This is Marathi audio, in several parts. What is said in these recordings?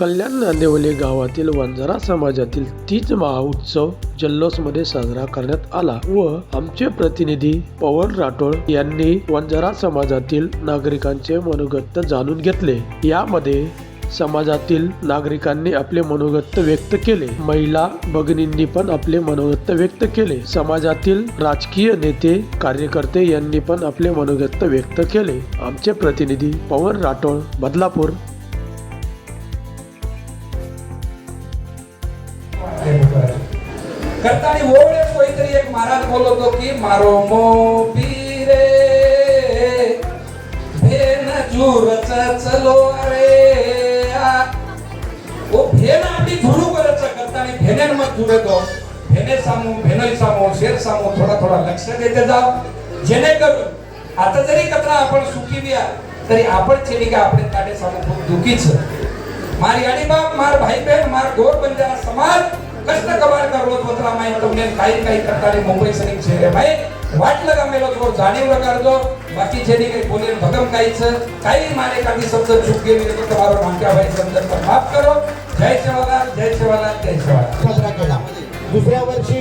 कल्याण नांदेवले गावातील वंजारा समाजातील तीज महोत्सव जल्लोषमध्ये साजरा करण्यात आला व आमचे प्रतिनिधी पवन राठोड यांनी वंजारा समाजातील नागरिकांचे मनोगत जाणून घेतले. यामध्ये समाजातील नागरिकांनी आपले मनोगत व्यक्त केले. महिला भगिनींनी पण आपले मनोगत व्यक्त केले. समाजातील राजकीय नेते कार्यकर्ते यांनी पण आपले मनोगत व्यक्त केले. आमचे प्रतिनिधी पवन राठोड बदलापूर करताना ओवळेच कोणीतरी एक महाराज बोलवतो की मारो मो रे भेन जुरच चलो रे आ. ओ भेन आपली झुडू करच करताना भेनेन मत झुडतो भेने सामू भेनई सामू शेर सामू थोडा थोडा लक्ष देते जाव. जेणेकरून आता जरी कचरा आपण सुखी बिया तरी आपण छेडी का आपण ताटे सामू खूप दुखीच. मार याडी बाप मार भाई बहन मार गोर बंजारा समाज कष्ट कबार का रोज वतला माई तुमने काही काही करताना मुंबई सैनिक शहर भाई वाटलं का मेलो थोडं जाणीवलं करतो बाकी छेडी काही बोलेल भगम काहीच काही मारे काही शब्द चूक गेली तर तुम्हाला भांग्या भाई समजत तर माफ करो. जय सेवालाल जय सेवालाल जय सेवालाल साजरा केला. दुसऱ्या वर्षी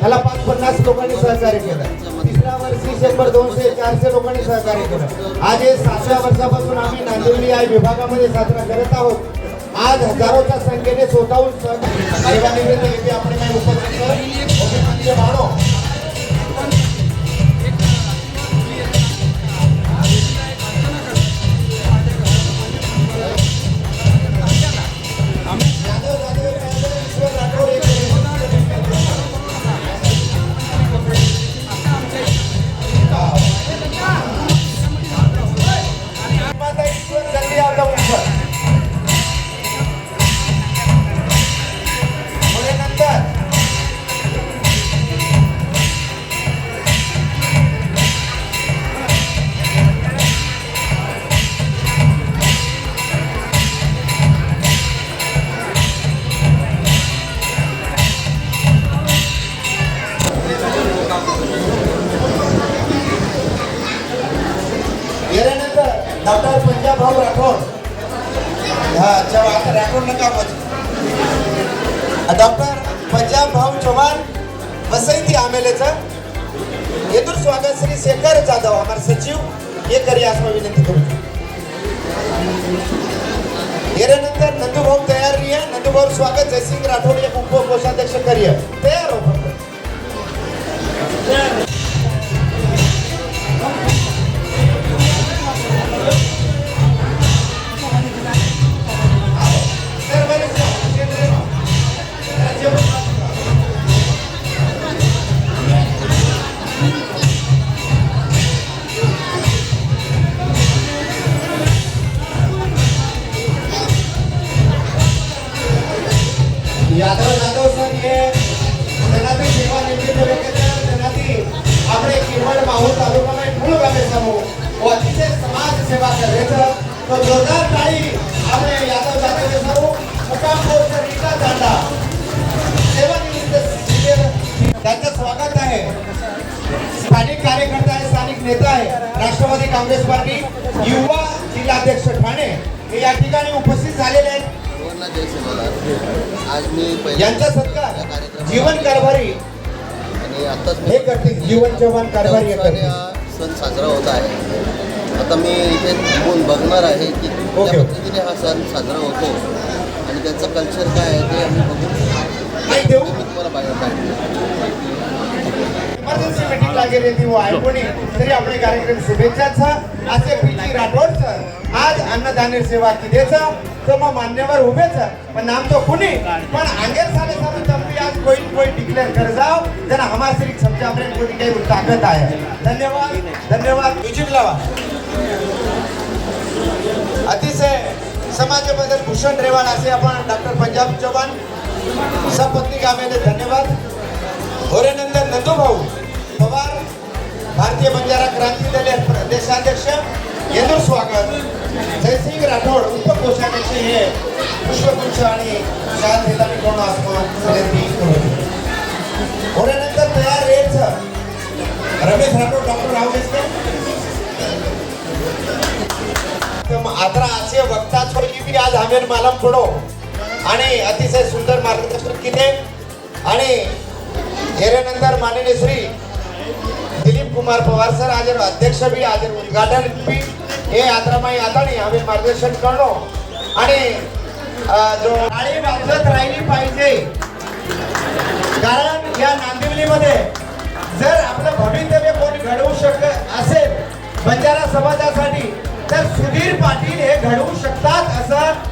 ह्याला पाच पन्नास लोकांनी सहकार्य केलं. तिसऱ्या वर्षी शंभर दोनशे चारशे लोकांनी सहकार्य केलं. आज हे सातव्या वर्षापासून आम्ही नांदिवली या विभागामध्ये साजरा करत आहोत. आज हजारोच्या संख्येने स्वतःहून सहकार्य सेवानिवृत्त येथे आपण काही उपस्थित मानो चव्हाण आता राठोड डॉक्टर पंजाब भाऊ चव्हाण वसईती आमेलेचं. येथून स्वागत श्री शेखर जाधव आम्हाला सचिव. हे करी असं विनंती करू. गेल्यानंतर नंदूभाऊ तयार रहिए नंदूभाऊ स्वागत जयसिंह राठोड एक उप कोषाध्यक्ष यादव जाधव सर हे તેનાથી સેવા નિવૃત્ત વ્યક્તિ છે તેનાથી આપણે કિરમડ માહોલ તાલુકામાં એક મૂળ ગામે સમૂહ ઓ અતિશય સમાજ સેવા કરે છે તો જોરદાર તાળી આપણે યાદવ જાધવ સર મુકામ પોસ્ટ રીટા દાંડા सेवा निवृत्त शिबिर त्यांचं स्वागत आहे स्थानिक कार्यकर्ता आहे स्थानिक नेता आहे राष्ट्रवादी काँग्रेस पार्टी युवा जिल्हाध्यक्ष ठाणे हे या ठिकाणी उपस्थित आज मी यांचा सत्कार जीवन कारभारी. आणि आत्ताच मी हे करतील जीवन जवान कारभारी सण साजरा होत आहे. आता मी इथे थांबून बघणार आहे की. त्या पद्धतीने हा सण साजरा होतो आणि त्याचं कल्चर काय आहे ते आम्ही मी तुम्हाला बाहेर काढतो इमर्जन्सी मीटिंग लागेल ती वो आहे कोणी तरी आपले कार्यक्रम शुभेच्छाचा असे पीची राठोडचं आज अन्नदान सेवा किदेचं तो मग मान्यवर उभेच पण नाम तो कुणी? पण अंगेर साले सारे तंबी आज कोई कोई डिक्लेअर कर जाओ. जरा हमारे सिर्फ समझा अपने कोणी काही ताकद आहे धन्यवाद धन्यवाद. म्युझिक लावा. अतिशय समाजाबद्दल भूषण रेवाड असे आपण डॉक्टर पंजाब चव्हाण सपत्नी गामेले धन्यवाद. होरेनंदन नंदूभाऊ पवार भारतीय बंजारा क्रांती दल प्रदेशाध्यक्ष येदूर स्वागत. जयसिंग राठोड उपकोषाध्यक्ष हे पुष्पगुच्छ आणि शाल निलामी करून विनंती तयार रेच. रमेश राठोड डॉक्टर रावलेसकर आदरा असे वक्ता की मी आज हमेर मालम पडो आणि अतिशय सुंदर मार्गदर्शन केले आणि हेरेनंतर माननीय श्री कुमार पवार सर हाजिर अध्यक्ष बी हाजिर उद्घाटन बी. हे यात्रामाई आता नाही मार्गदर्शन करणं आणि जो टाळी वाजत राहिली पाहिजे. कारण या नांदिवलीमध्ये जर आपलं भवितव्य कोणी घडवू शकत असेल बंजारा समाजासाठी तर सुधीर पाटील हे घडवू शकतात असं